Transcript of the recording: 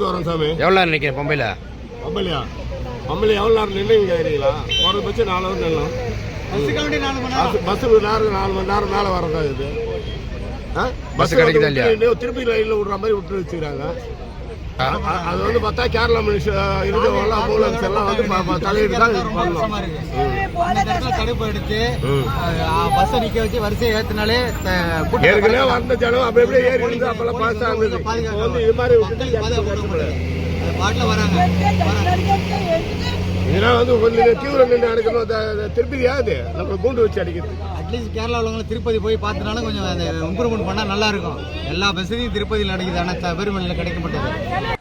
வரோம் சாமி? எவ்வளோ நேரம் நிற்கிறேன் பம்பையில் பம்பலையா பம்பளை எவ்வளோ நேரம் நின்று கேட்குறீங்களா குறைஞ்சபட்சம் நாலு ஹவர் நில்லாம் பஸ் பஸ் நேரம் நாலு மணி நேரம் மேலே வரதா இது. ஆ? பஸ் கிடைக்குதா இல்லையா? திருப்பி லைனில் விடுற மாதிரி விட்டு வச்சுக்கிறாங்க. அது வந்து பார்த்தா கேரளா மினிஸ்டர் இருக்கிறவங்க ஆம்புலன்ஸ் எல்லாம் வந்து தலையிட்டு தான் இடத்துல தடுப்பு எடுத்து ம். பஸ்ஸை நிக்க வச்சு வரிசையை ஏத்தினாலே ஏற்கனவே வந்த ஜனம் அப்படி அப்படியே ஏறி இருந்து அப்பெல்லாம் பாஸ் ஆகுது? இப்போ வந்து இது மாதிரி பாட்டுல வராங்க. இதெல்லாம் வந்து கொஞ்சம் தீவிர நின்று அடிக்கணும். திருப்பதியா அது நம்ம கூண்டு வச்சு அடிக்கிறது. அட்லீஸ்ட் கேரளா உள்ளவங்க திருப்பதி போய் பார்த்தனாலும் கொஞ்சம் இம்ப்ரூவ்மெண்ட் பண்ணா நல்லா இருக்கும். எல்லா பஸ்ஸையும் திருப்பதியில் அடிக்குது. ஆனால் பெருமலையில் கிடைக்க மாட்டேங்குது